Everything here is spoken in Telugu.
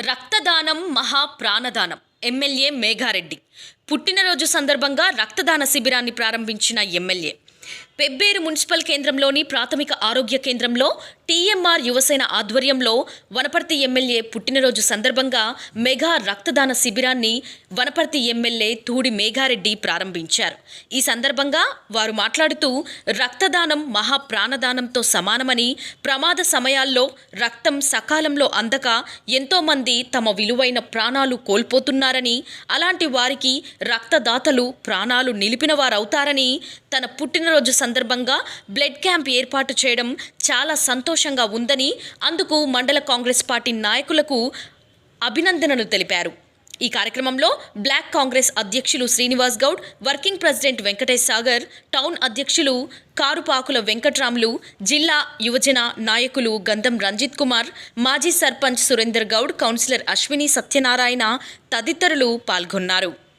రక్తదానం మహా ప్రాణదానం ఎమ్మెల్యే మేఘారెడ్డి. పుట్టినరోజు సందర్భంగా రక్తదాన శిబిరాన్ని ప్రారంభించిన ఎమ్మెల్యే. పెబ్బేరు మున్సిపల్ కేంద్రంలోని ప్రాథమిక ఆరోగ్య కేంద్రంలో టీఎంఆర్ యువసేన ఆధ్వర్యంలో వనపర్తి ఎమ్మెల్యే పుట్టినరోజు సందర్భంగా మెగా రక్తదాన శిబిరాన్ని వనపర్తి ఎమ్మెల్యే తూడి మేఘారెడ్డి ప్రారంభించారు. ఈ సందర్భంగా వారు మాట్లాడుతూ రక్తదానం మహా ప్రాణదానంతో సమానమని ప్రమాద సమయాల్లో రక్తం సకాలంలో అందక ఎంతోమంది తమ విలువైన ప్రాణాలు కోల్పోతున్నారని అలాంటి వారికి రక్తదాతలు ప్రాణాలు నిలిపిన వారవుతారని తన పుట్టినరోజు సందర్భంగా బ్లడ్ క్యాంప్ ఏర్పాటు చేయడం చాలా సంతోషంగా ఉందని అందుకు మండల కాంగ్రెస్ పార్టీ నాయకులకు అభినందనలు తెలిపారు. ఈ కార్యక్రమంలో బ్లాక్ కాంగ్రెస్ అధ్యక్షులు Srinivas Goud working president Venkatesh Sagar town అధ్యక్షులు కారుపాకుల వెంకట్రాములు జిల్లా యువజన నాయకులు గంధం రంజిత్ కుమార్ మాజీ సర్పంచ్ సురేందర్ గౌడ్ కౌన్సిలర్ అశ్విని సత్యనారాయణ తదితరులు పాల్గొన్నారు.